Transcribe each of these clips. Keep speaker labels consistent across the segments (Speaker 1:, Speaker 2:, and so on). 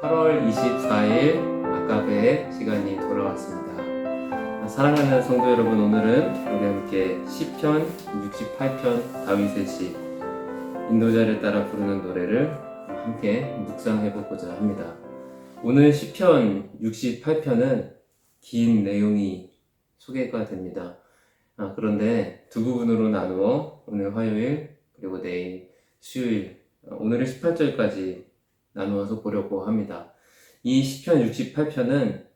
Speaker 1: 8월 24일 아까베의 시간이 돌아왔습니다. 사랑하는 성도 여러분, 오늘은 우리 함께 시편 68편 다윗의 시 인도자를 따라 부르는 노래를 함께 묵상해 보고자 합니다. 오늘 시편 68편은 긴 내용이 소개가 됩니다. 아, 그런데 두 부분으로 나누어 오늘 화요일 그리고 내일 수요일 어, 오늘은 18절까지 나누어서 보려고 합니다. 이 시편 68편은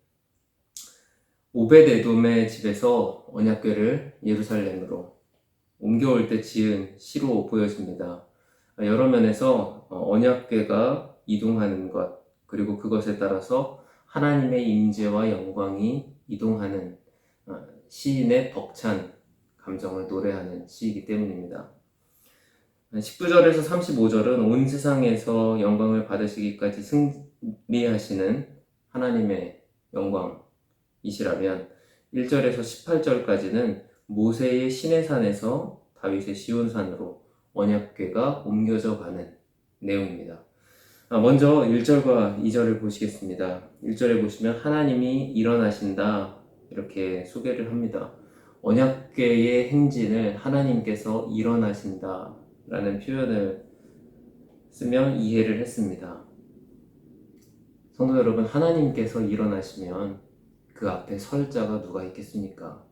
Speaker 1: 오베데돔의 집에서 언약궤를 예루살렘으로 옮겨올 때 지은 시로 보여집니다. 아, 여러 면에서 어, 언약궤가 이동하는 것 그리고 그것에 따라서 하나님의 임재와 영광이 이동하는 어, 시인의 벅찬 감정을 노래하는 시이기 때문입니다. 19절에서 35절은 온 세상에서 영광을 받으시기까지 승리하시는 하나님의 영광이시라면 1절에서 18절까지는 모세의 시내산에서 다윗의 시온산으로 언약궤가 옮겨져 가는 내용입니다. 아, 먼저 1절과 2절을 보시겠습니다. 1절에 보시면 하나님이 일어나신다 이렇게 소개를 합니다. 언약궤의 행진을 하나님께서 일어나신다 라는 표현을 쓰면 이해를 했습니다. 성도 여러분, 하나님께서 일어나시면 그 앞에 설 자가 누가 있겠습니까?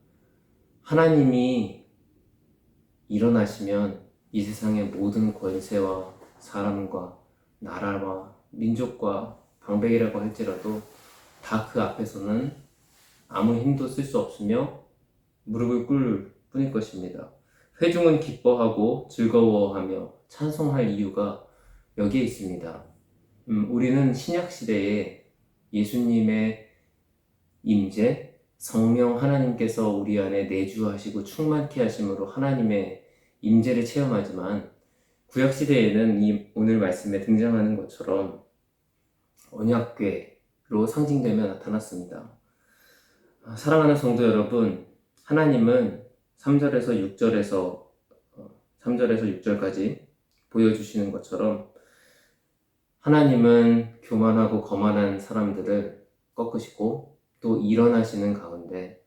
Speaker 1: 하나님이 일어나시면 이 세상의 모든 권세와 사람과 나라와 민족과 방백이라고 할지라도 다 그 앞에서는 아무 힘도 쓸 수 없으며 무릎을 꿇을 뿐일 것입니다. 회중은 기뻐하고 즐거워하며 찬송할 이유가 여기에 있습니다. 음, 우리는 신약 시대에 예수님의 임재, 성령 하나님께서 우리 안에 내주하시고 충만케 하심으로 하나님의 임재를 체험하지만 구약 시대에는 이 오늘 말씀에 등장하는 것처럼 언약궤로 상징되며 나타났습니다. 아, 사랑하는 성도 여러분, 하나님은 3절에서 6절에서 3절에서 6절까지 보여주시는 것처럼 하나님은 교만하고 거만한 사람들을 꺾으시고 또 일어나시는 가운데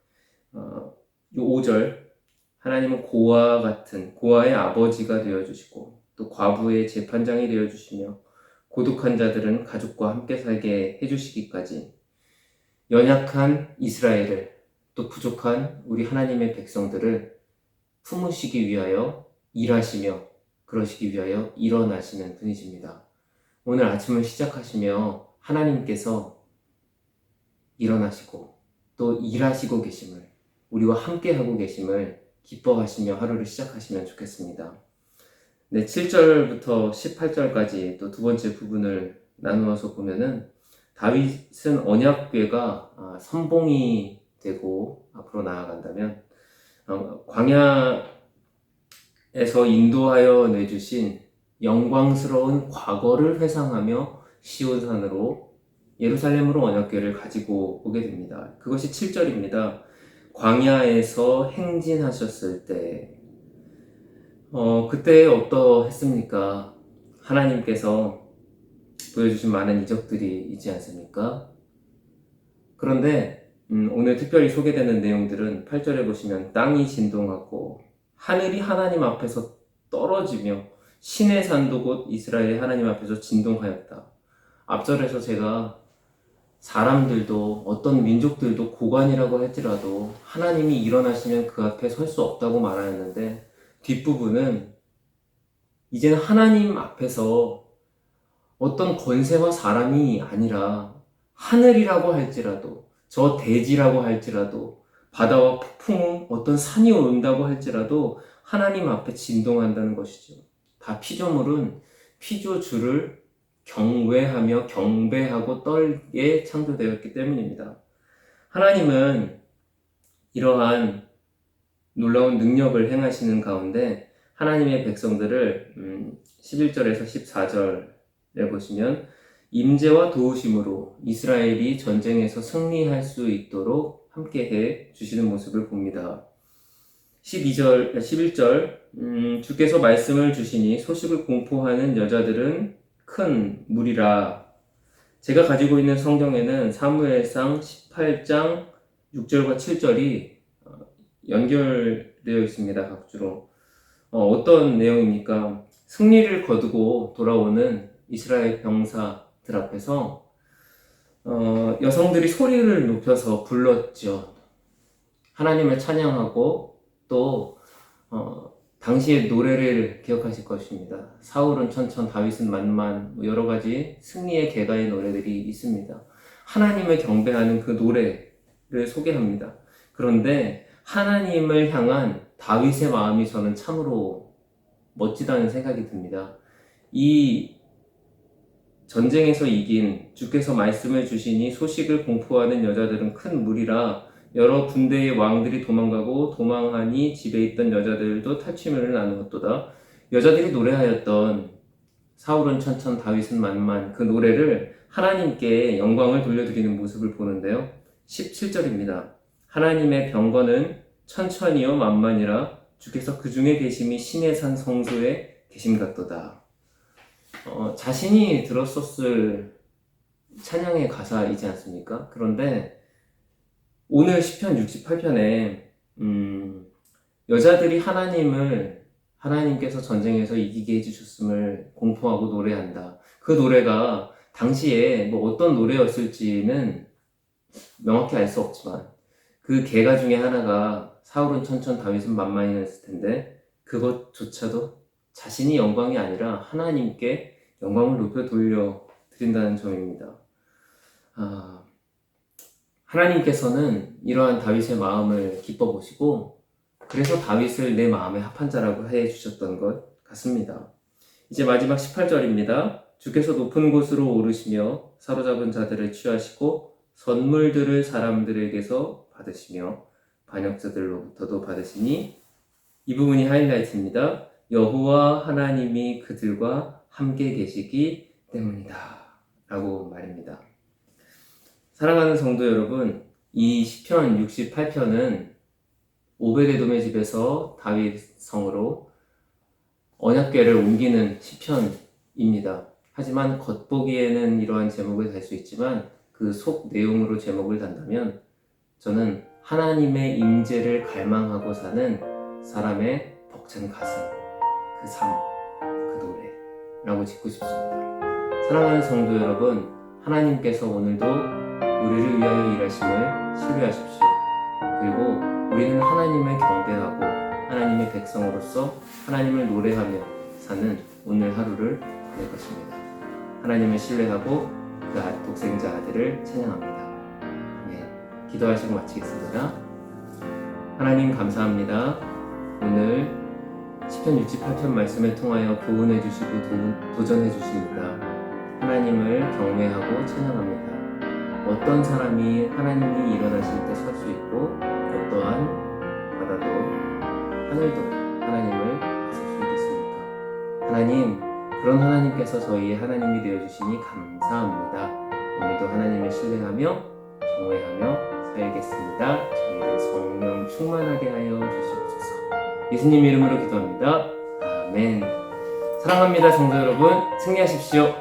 Speaker 1: 어, 5절 하나님은 고아 같은 고아의 아버지가 되어 주시고 또 과부의 재판장이 되어 주시며 고독한 자들은 가족과 함께 살게 해 주시기까지 연약한 이스라엘을 또 부족한 우리 하나님의 백성들을 품으시기 위하여 일하시며 그러시기 위하여 일어나시는 분이십니다. 오늘 아침을 시작하시며 하나님께서 일어나시고 또 일하시고 계심을 우리와 함께 하고 계심을 기뻐하시며 하루를 시작하시면 좋겠습니다. 네, 7절부터 18절까지 또 두 번째 부분을 나누어서 보면은 다윗은 언약궤가 아, 선봉이 되고 앞으로 나아간다면 어, 광야에서 인도하여 내주신 영광스러운 과거를 회상하며 시온산으로 예루살렘으로 언약궤를 가지고 오게 됩니다. 그것이 7절입니다. 광야에서 행진하셨을 때 어, 그때 어떠했습니까? 하나님께서 보여주신 많은 이적들이 있지 않습니까? 그런데 음, 오늘 특별히 소개되는 내용들은 8절에 보시면 땅이 진동하고 하늘이 하나님 앞에서 떨어지며 신의 산도 곧 이스라엘의 하나님 앞에서 진동하였다. 앞절에서 제가 사람들도 어떤 민족들도 고관이라고 할지라도 하나님이 일어나시면 그 앞에 설 수 없다고 말하였는데 뒷부분은 이제는 하나님 앞에서 어떤 권세와 사람이 아니라 하늘이라고 할지라도 저 대지라고 할지라도 바다와 폭풍 어떤 산이 온다고 할지라도 하나님 앞에 진동한다는 것이죠. 다 피조물은 피조주를 경외하며 경배하고 떨게 창조되었기 때문입니다. 하나님은 이러한 놀라운 능력을 행하시는 가운데 하나님의 백성들을 11절에서 14절에 보시면 임재와 도우심으로 이스라엘이 전쟁에서 승리할 수 있도록 함께 해 주시는 모습을 봅니다. 12절, 11절, 음, 주께서 말씀을 주시니 소식을 공포하는 여자들은 큰 무리라 제가 가지고 있는 성경에는 사무엘상 18장 6절과 7절이 연결되어 있습니다. 각주로. 어, 떤 내용입니까? 승리를 거두고 돌아오는 이스라엘 병사 들 앞에서 어, 여성들이 소리를 높여서 불렀죠. 하나님을 찬양하고 또 어, 당시의 노래를 기억하실 것입니다. 사울은 천천, 다윗은 만만, 뭐 여러 가지 승리의 개가의 노래들이 있습니다. 하나님을 경배하는 그 노래를 소개합니다. 그런데 하나님을 향한 다윗의 마음이 저는 참으로 멋지다는 생각이 듭니다. 이 전쟁에서 이긴 주께서 말씀을 주시니 소식을 공포하는 여자들은 큰 무리라 여러 군대의 왕들이 도망가고 도망하니 집에 있던 여자들도 탈취물을 나누었도다. 여자들이 노래하였던 사울은 천천 다윗은 만만 그 노래를 하나님께 영광을 돌려드리는 모습을 보는데요. 17절입니다. 하나님의 병거는 천천히요 만만이라 주께서 그 중에 계심이 신의 산 성소에 계심 같도다. 어, 자신이 들었었을 찬양의 가사이지 않습니까? 그런데 오늘 시편 68편에 음, 여자들이 하나님을 하나님께서 전쟁에서 이기게 해주셨음을 공포하고 노래한다. 그 노래가 당시에 뭐 어떤 노래였을지는 명확히 알 수 없지만 그 개가 중에 하나가 사울은 천천 다윗은 만만이었을 텐데 그것조차도 자신이 영광이 아니라 하나님께 영광을 높여 돌려 드린다는 점입니다. 아, 하나님께서는 이러한 다윗의 마음을 기뻐 보시고 그래서 다윗을 내 마음에 합한 자라고 해 주셨던 것 같습니다. 이제 마지막 18절입니다. 주께서 높은 곳으로 오르시며 사로잡은 자들을 취하시고 선물들을 사람들에게서 받으시며 반역자들로부터도 받으시니 이 부분이 하이라이트입니다. 여호와 하나님이 그들과 함께 계시기 때문이다. 라고 말입니다. 사랑하는 성도 여러분, 이 시편 68편은 오베데돔의 집에서 다윗 성으로 언약궤를 옮기는 시편입니다. 하지만 겉보기에는 이러한 제목을 달 수 있지만 그 속 내용으로 제목을 단다면 저는 하나님의 임재를 갈망하고 사는 사람의 벅찬 가슴, 그 삶, 그 노래 라고 짓고 싶습니다. 사랑하는 성도 여러분, 하나님께서 오늘도 우리를 위하여 일하심을 신뢰하십시오. 그리고 우리는 하나님을 경배하고 하나님의 백성으로서 하나님을 노래하며 사는 오늘 하루를 보낼 것입니다. 하나님을 신뢰하고 그 아- 독생자 아들을 찬양합니다. 네, 기도하시고 마치겠습니다. 하나님 감사합니다. 오늘 10편 68편 말씀을 통하여 교훈해 주시고 도, 도전해 주십니다. 하나님을 경외하고 찬양합니다. 어떤 사람이 하나님이 일어나실 때 설 수 있고 어떠한 바다도 하늘도 하나님을 봤을 수 있겠습니까? 하나님 그런 하나님께서 저희의 하나님이 되어주시니 감사합니다. 오늘도 하나님을 신뢰하며 경외하며 살겠습니다. 저희를 성령 충만하게 하여 주시옵소서. 예수님 이름으로 기도합니다. 아멘. 사랑합니다, 성도 여러분. 승리하십시오.